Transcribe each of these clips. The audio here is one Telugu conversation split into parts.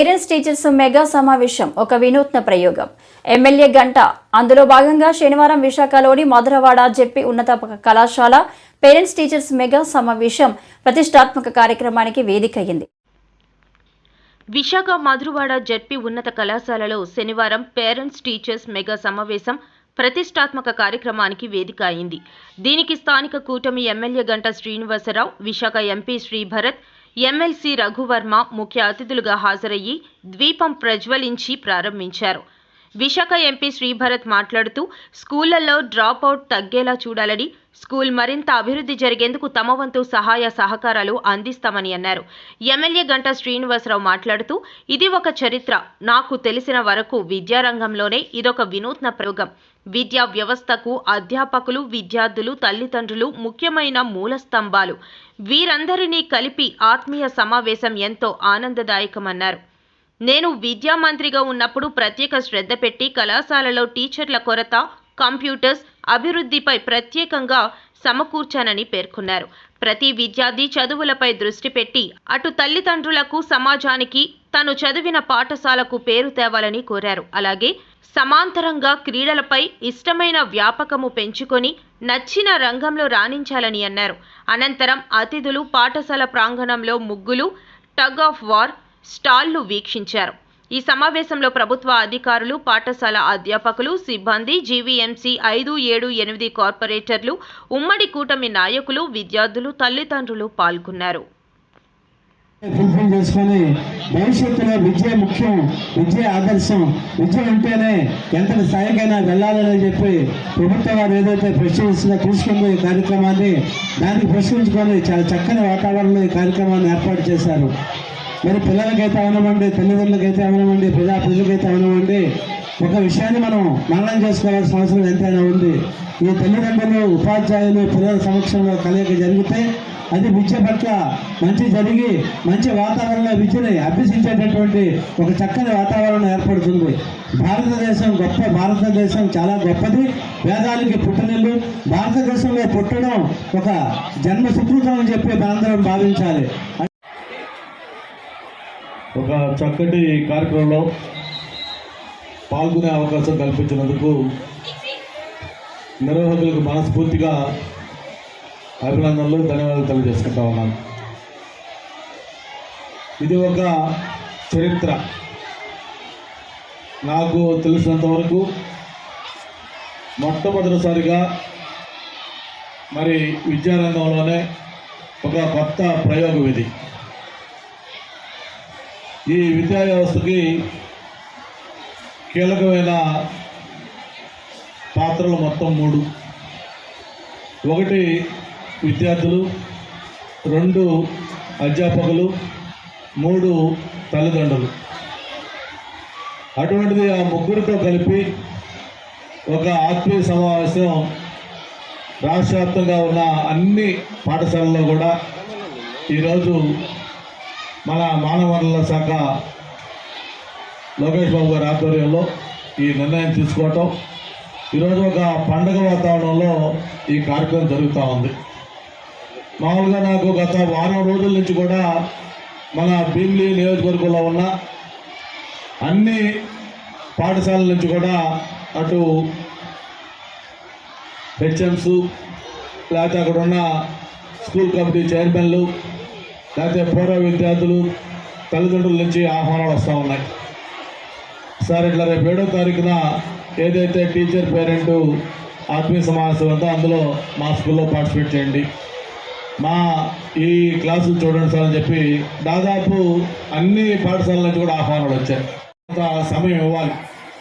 పేరెంట్స్ టీచర్స్ మెగా సమావేశం ఒక వినూత్న ప్రయోగం. ఎమ్మెల్యే గంట. అందులో భాగంగా శనివారం విశాఖలోని మధురవాడ జెప్పి ఉన్నత కళాశాల పేరెంట్స్ టీచర్స్ మెగా సమావేశం ప్రతిష్టాత్మక కార్యక్రమానికి వేదిక అయింది విశాఖ మధురవాడ జెడ్పి ఉన్నత కళాశాలలో శనివారం పేరెంట్స్ టీచర్స్ మెగా సమావేశం ప్రతిష్టాత్మక కార్యక్రమానికి వేదిక అయింది దీనికి స్థానిక కూటమి MLA Ganta Srinivasarao Visakha MP Sribharat MLC Raghuvarma ముఖ్య అతిథులుగా హాజరయ్యి ద్వీపం ప్రజ్వలించి ప్రారంభించారు. విశాఖ ఎంపీ శ్రీభరత్ మాట్లాడుతూ స్కూళ్ళలో డ్రాప్ అవుట్ తగ్గేలా చూడాలని స్కూల్ మరింత అభివృద్ధి జరిగేందుకు తమ వంతు సహాయ సహకారాలు అందిస్తామని అన్నారు. ఎమ్మెల్యే గంట శ్రీనివాసరావు మాట్లాడుతూ ఇది ఒక చరిత్ర. నాకు తెలిసిన వరకు విద్యారంగంలోనే ఇదొక వినూత్న ప్రయోగం. విద్యా వ్యవస్థకు అధ్యాపకులు విద్యార్థులు తల్లిదండ్రులు ముఖ్యమైన మూల స్తంభాలు. వీరందరినీ కలిపి ఆత్మీయ సమావేశం ఎంతో ఆనందదాయకమన్నారు. నేను విద్యా మంత్రిగా ఉన్నప్పుడు ప్రత్యేక శ్రద్ధ పెట్టి కళాశాలలో టీచర్ల కొరత కంప్యూటర్స్ అభివృద్ధిపై ప్రత్యేకంగా సమకూర్చానని పేర్కొన్నారు. ప్రతి విద్యార్థి చదువులపై దృష్టి పెట్టి అటు తల్లిదండ్రులకు సమాజానికి తను చదివిన పాఠశాలకు పేరు తేవాలని కోరారు. అలాగే సమాంతరంగా క్రీడలపై ఇష్టమైన వ్యాపకము పెంచుకొని నచ్చిన రంగంలో రాణించాలని అన్నారు. అనంతరం అతిథులు పాఠశాల ప్రాంగణంలో ముగ్గులు టగ్ ఆఫ్ వార్ స్టాళ్ళు వీక్షించారు. ఈ సమావేశంలో ప్రభుత్వ అధికారులు పాఠశాల అధ్యాపకులు సిబ్బంది జీవీఎంసీ ఐదు ఏడు ఎనిమిది కార్పొరేటర్లు ఉమ్మడి కూటమి నాయకులు విద్యార్థులు తల్లిదండ్రులు పాల్గొన్నారు. ఫుల్ఫిల్ చేసుకొని భవిష్యత్తులో విద్య ముఖ్యం విద్య ఆదర్శం. విద్య ఉంటేనే ఎంత స్థాయికైనా వెళ్ళాలని చెప్పి ప్రభుత్వం వారు ఏదైతే ప్రశ్నిస్తుందో తీసుకుందో ఈ కార్యక్రమాన్ని దానికి ప్రశ్నించుకొని చాలా చక్కని వాతావరణంలో ఈ కార్యక్రమాన్ని ఏర్పాటు చేశారు. మరి పిల్లలకైతే అవనమండి తల్లిదండ్రులకైతే అవనమండి ప్రజా ప్రజలకైతే అవనమండి ఒక విషయాన్ని మనం మననం చేసుకోవాల్సిన అవసరం ఎంతైనా ఉంది. ఈ తల్లిదండ్రులు ఉపాధ్యాయులు పిల్లల సమక్షంలో కలయిక జరిగితే అది విద్య పట్ల మంచి జరిగి మంచి వాతావరణంలో విద్యని అభ్యసించేటటువంటి ఒక చక్కని వాతావరణం ఏర్పడుతుంది. భారతదేశం గొప్ప భారతదేశం చాలా గొప్పది. వేదాలకి పుట్టినిల్లు. భారతదేశంలో పుట్టడం ఒక జన్మ సుకృతం అని చెప్పి మనందరం భావించాలి. ఒక చక్కటి కార్యక్రమంలో పాల్గొనే అవకాశం కల్పించినందుకు నిర్వాహకులకు మనస్ఫూర్తిగా అభినందనలు ధన్యవాదాలు తెలియజేసుకుంటా ఉన్నాను. ఇది ఒక చరిత్ర. నాకు తెలిసినంత వరకు మొట్టమొదటిసారిగా మరి విద్యారంగంలోనే ఒక కొత్త ప్రయోగం ఇది. ఈ విద్యా వ్యవస్థకి కీలకమైన పాత్రలు మొత్తం మూడు. ఒకటి విద్యార్థులు రెండు అధ్యాపకులు మూడు తల్లిదండ్రులు. అటువంటిది ఆ ముగ్గురితో కలిపి ఒక ఆత్మీయ సమావేశం రాష్ట్ర వ్యాప్తంగా ఉన్న అన్ని పాఠశాలల్లో కూడా ఈరోజు మన మానవ వనరుల శాఖ లోకేష్ బాబు గారి ఆధ్వర్యంలో ఈ నిర్ణయం తీసుకోవటం. ఈరోజు ఒక పండగ వాతావరణంలో ఈ కార్యక్రమం జరుగుతూ ఉంది. మామూలుగా నాకు గత వారం రోజుల నుంచి కూడా మన భీమిలి నియోజకవర్గంలో ఉన్న అన్ని పాఠశాలల నుంచి కూడా అటు హెచ్ఎంస్ లేకపోతే అక్కడ ఉన్న స్కూల్ కమిటీ చైర్మన్లు లేకపోతే పూర్వ విద్యార్థులు తల్లిదండ్రుల నుంచి ఆహ్వానాలు వస్తూ ఉన్నాయి. సార్ ఇట్లా రేపు ఏడో తారీఖున ఏదైతే టీచర్ పేరెంట్ ఆత్మీయ సమావేశం ఉందో అందులో మా స్కూల్లో పార్టిసిపేట్ చేయండి. మా ఈ క్లాసులు చూడండి సార్ అని చెప్పి దాదాపు అన్ని పాఠశాలల నుంచి కూడా ఆహ్వానాలు వచ్చాయి. కొంత సమయం ఇవ్వాలి.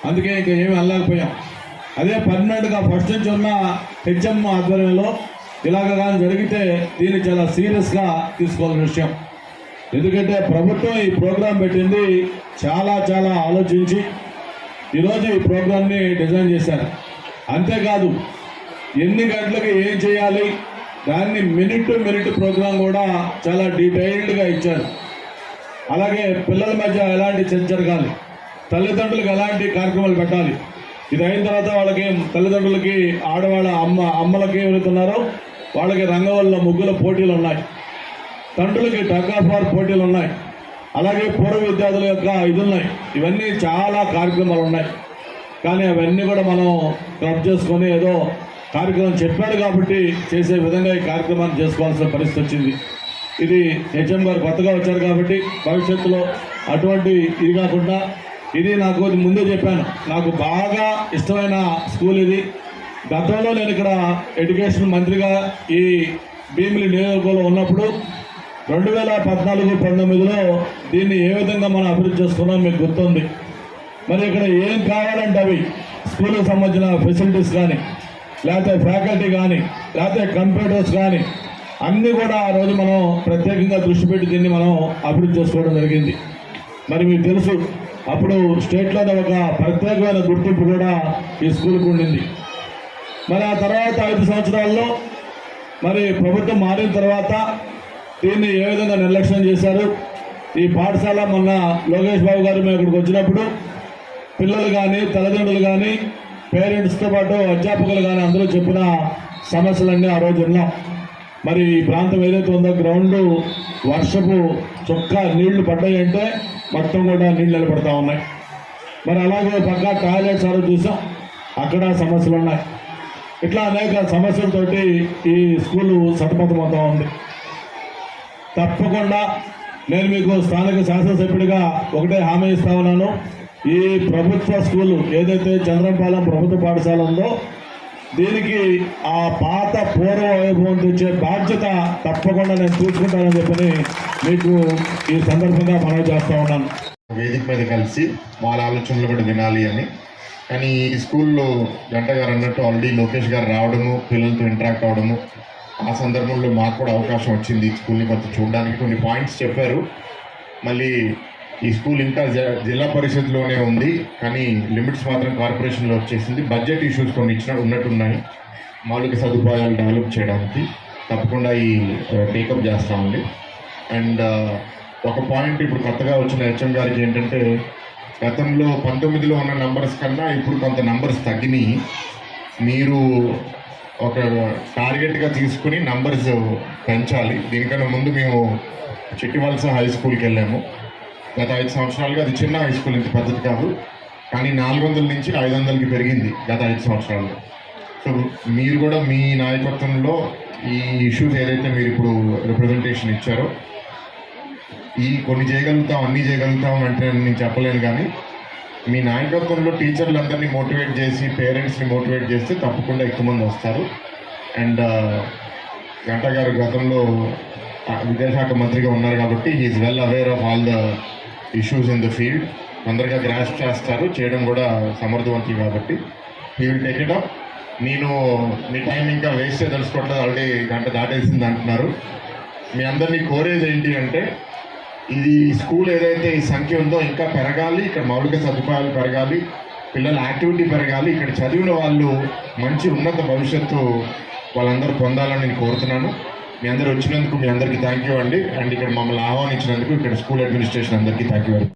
అందుకే ఇంకా ఏమి వెళ్ళలేకపోయాం అదే పర్మనెంట్గా ఫస్ట్ నుంచి ఉన్న హెచ్ఎం ఆధ్వర్యంలో ఇలాగ కానీ జరిగితే దీన్ని చాలా సీరియస్గా తీసుకోవాల్సిన విషయం. ఎందుకంటే ప్రభుత్వం ఈ ప్రోగ్రాం పెట్టింది చాలా చాలా ఆలోచించి ఈరోజు ఈ ప్రోగ్రామ్ని డిజైన్ చేశారు. అంతేకాదు ఎన్ని గంటలకు ఏం చేయాలి దాన్ని మినిట్ టు మినిట్ ప్రోగ్రాం కూడా చాలా డీటెయిల్డ్గా ఇచ్చారు. అలాగే పిల్లల మధ్య ఎలాంటి చర్చ జరగాలి? తల్లిదండ్రులకు ఎలాంటి కార్యక్రమాలు పెట్టాలి? ఇది అయిన తర్వాత వాళ్ళకి తల్లిదండ్రులకి ఆడవాళ్ళ అమ్మ అమ్మలకి వెళుతున్నారో వాళ్ళకి రంగవల్ల ముగ్గుల పోటీలు ఉన్నాయి. తండ్రులకి టగ్ ఆఫ్ వార్ పోటీలు ఉన్నాయి. అలాగే పూర్వ విద్యార్థుల యొక్క ఇది ఉన్నాయి. ఇవన్నీ చాలా కార్యక్రమాలు ఉన్నాయి. కానీ అవన్నీ కూడా మనం క్లబ్ చేసుకొని ఏదో కార్యక్రమం చెప్పాడు కాబట్టి చేసే విధంగా ఈ కార్యక్రమాన్ని చేసుకోవాల్సిన పరిస్థితి వచ్చింది. ఇది హెచ్ఎం గారు కొత్తగా వచ్చారు కాబట్టి భవిష్యత్తులో అటువంటి ఇది కాకుండా ఇది నాకు ముందే చెప్పాను. నాకు బాగా ఇష్టమైన స్కూల్ ఇది. గతంలో నేను ఇక్కడ ఎడ్యుకేషన్ మంత్రిగా ఈ భీమిలి నియోజకవర్గంలో ఉన్నప్పుడు రెండు వేల పద్నాలుగు పంతొమ్మిదిలో దీన్ని ఏ విధంగా మనం అభివృద్ధి చేసుకున్నాం మీకు గుర్తుంది. మరి ఇక్కడ ఏం కావాలంటే అవి స్కూల్కి సంబంధించిన ఫెసిలిటీస్ కానీ లేకపోతే ఫ్యాకల్టీ కానీ లేకపోతే కంప్యూటర్స్ కానీ అన్నీ కూడా ఆ రోజు మనం ప్రత్యేకంగా దృష్టి పెట్టి దీన్ని మనం అభివృద్ధి చేసుకోవడం జరిగింది. మరి మీకు తెలుసు అప్పుడు స్టేట్లోనే ఒక ప్రత్యేకమైన గుర్తింపు కూడా ఈ స్కూల్కి ఉండింది. మరి ఆ తర్వాత ఐదు సంవత్సరాల్లో మరి ప్రభుత్వం మారిన తర్వాత దీన్ని ఏ విధంగా నిర్లక్ష్యం చేశారు? ఈ పాఠశాల మొన్న లోకేష్ బాబు గారు మేము ఇక్కడికి వచ్చినప్పుడు పిల్లలు కానీ తల్లిదండ్రులు కానీ పేరెంట్స్తో పాటు అధ్యాపకులు కానీ అందరూ చెప్పిన సమస్యలన్నీ ఆ రోజు ఉన్నాం మరి ఈ ప్రాంతం ఏదైతే ఉందో గ్రౌండ్ వర్షపు చొక్క నీళ్ళు పడ్డాయంటే మొత్తం కూడా నీళ్ళు నిలబడతా ఉన్నాయి. మరి అలాగే పక్క టాయిలెట్స్ ఆ చూసాం. అక్కడ సమస్యలు ఉన్నాయి. ఇట్లా అనేక సమస్యలతోటి ఈ స్కూలు సతమతమవుతా ఉంది. తప్పకుండా నేను మీకు స్థానిక శాసనసభ్యుడిగా ఒకటే హామీ ఇస్తా ఉన్నాను. ఈ ప్రభుత్వ స్కూలు ఏదైతే చంద్రంపాలెం ప్రభుత్వ పాఠశాల ఉందో దీనికి ఆ పాత పూర్వ వైభవం తెచ్చే బాధ్యత తప్పకుండా నేను చూసుకుంటానని చెప్పని మీకు ఈ సందర్భంగా మనవి చేస్తా ఉన్నాను. వేదిక మీద కలిసి వాళ్ళ ఆలోచనలు కూడా వినాలి అని. కానీ ఈ స్కూల్లో గంట గారు అన్నట్టు ఆల్రెడీ లోకేష్ గారు రావడము పిల్లలతో ఇంటరాక్ట్ అవడము ఆ సందర్భంలో మాకు కూడా అవకాశం వచ్చింది ఈ స్కూల్ని కొంత చూడడానికి. కొన్ని పాయింట్స్ చెప్పారు. మళ్ళీ ఈ స్కూల్ ఇంకా జిల్లా పరిషత్లోనే ఉంది. కానీ లిమిట్స్ మాత్రం కార్పొరేషన్లో వచ్చేసింది. బడ్జెట్ ఇష్యూస్ కొన్ని ఇచ్చిన ఉన్నట్టున్నాయి. మౌలిక సదుపాయాలు డెవలప్ చేయడానికి తప్పకుండా ఈ టేకప్ చేస్తామండి. అండ్ ఒక పాయింట్ ఇప్పుడు కొత్తగా వచ్చిన హెచ్ఎం గారికి ఏంటంటే గతంలో పంతొమ్మిదిలో ఉన్న నంబర్స్ కన్నా ఇప్పుడు కొంత నంబర్స్ తగ్గినాయి. మీరు ఒక టార్గెట్గా తీసుకుని నంబర్స్ పెంచాలి. దీనికన్నా ముందు మేము చిట్టివలస హై స్కూల్కి వెళ్ళాము. గత ఐదు సంవత్సరాలుగా అది చిన్న హై స్కూల్ ఇంత పెద్దది కాదు. కానీ నాలుగు వందల నుంచి ఐదు వందలకి పెరిగింది గత ఐదు సంవత్సరాల్లో సో మీరు కూడా మీ నాయకత్వంలో ఈ ఇష్యూస్ ఏదైతే మీరు ఇప్పుడు రిప్రజెంటేషన్ ఇచ్చారో ఈ కొన్ని చేయగలుగుతాం అన్నీ చేయగలుగుతాం అంటే నేను చెప్పలేను కానీ మీ నాయకత్వంలో టీచర్లందరినీ మోటివేట్ చేసి పేరెంట్స్ని మోటివేట్ చేస్తే తప్పకుండా ఎక్కువ మంది వస్తారు. అండ్ గంట గారు గతంలో విదేశాఖ విద్యాశాఖ మంత్రిగా ఉన్నారు కాబట్టి is well aware of all the issues in the field తొందరగా గ్రాస్ చేస్తారు. చేయడం కూడా సమర్థవంతులు కాబట్టి. He will take it up నేను మీ టైం ఇంకా వేస్ట్ తెలుసుకోవట్లేదు. ఆల్రెడీ గంట దాటేసింది అంటున్నారు. మీ అందరినీ కోరేది ఏంటి అంటే ఇది స్కూల్ ఏదైతే ఈ సంఖ్య ఉందో ఇంకా పెరగాలి ఇక్కడ మౌలిక సదుపాయాలు పెరగాలి పిల్లల యాక్టివిటీ పెరగాలి ఇక్కడ చదివిన వాళ్ళు మంచి ఉన్నత భవిష్యత్తు వాళ్ళందరూ పొందాలని నేను కోరుతున్నాను. మీ అందరూ వచ్చినందుకు మీ అందరికీ థ్యాంక్ యూ అండి. అండ్ ఇక్కడ మమ్మల్ని ఆహ్వానించినందుకు ఇక్కడ స్కూల్ అడ్మినిస్ట్రేషన్ అందరికీ థ్యాంక్ యూ